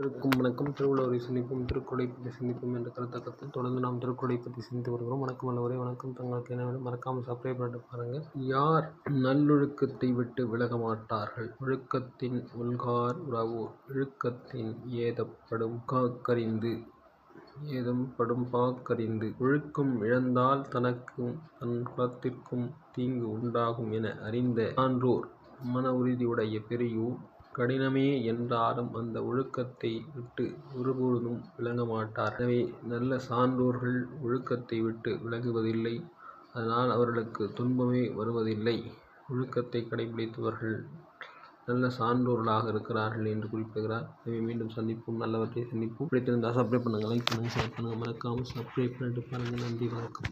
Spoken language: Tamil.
இருக்கும் வணக்கம். திருவள்ளுவரை சிந்திப்போம் திருக்குறளை பற்றி சிந்திப்போம் என்ற கருத்தக்கத்தில் தொடர்ந்து நாம் திருக்குறளை பற்றி சிந்தித்து வருகிறோம். வணக்கம் அல்லவரே வணக்கம். தங்களுக்கு என்ன வேணும்? மறக்காமல் சப்ஸ்கிரைப் பண்ணிட்டு பாருங்கள் யார் நல்லொழுக்கத்தை விட்டு விலக மாட்டார்கள்? ஒழுக்கத்தின் உள்கார் உறவோர். இழுக்கத்தின் ஏதப்படும் காக்கறிந்து ஏதம் படும் பாக்கறிந்து. ஒழுக்கம் இழந்தால் தனக்கும் தன் குலத்திற்கும் தீங்கு உண்டாகும் என அறிந்த சான்றோர் மன உறுதியுடைய பெரியோர் கடினமே என்றாலும் அந்த ஒழுக்கத்தை விட்டு ஒருபொழுதும் விலக மாட்டார். எனவே நல்ல சான்றோர்கள் ஒழுக்கத்தை விட்டு விலகுவதில்லை. அதனால் அவர்களுக்கு துன்பமே வருவதில்லை. ஒழுக்கத்தை கடைபிடித்தவர்கள் நல்ல சான்றோர்களாக இருக்கிறார்கள் என்று குறிப்பிடுகிறார். எனவே மீண்டும் சந்திப்போம். நல்லவற்றை சந்திப்போம். பிடித்திருந்தால் சப்ஸ்கிரைப் பண்ணுங்கள் லைக் பண்ணுங்கள் ஷேர் பண்ணுங்கள். மறக்காமல் சப்ஸ்கிரைப் பண்ணிட்டு பாருங்கள். நன்றி வணக்கம்.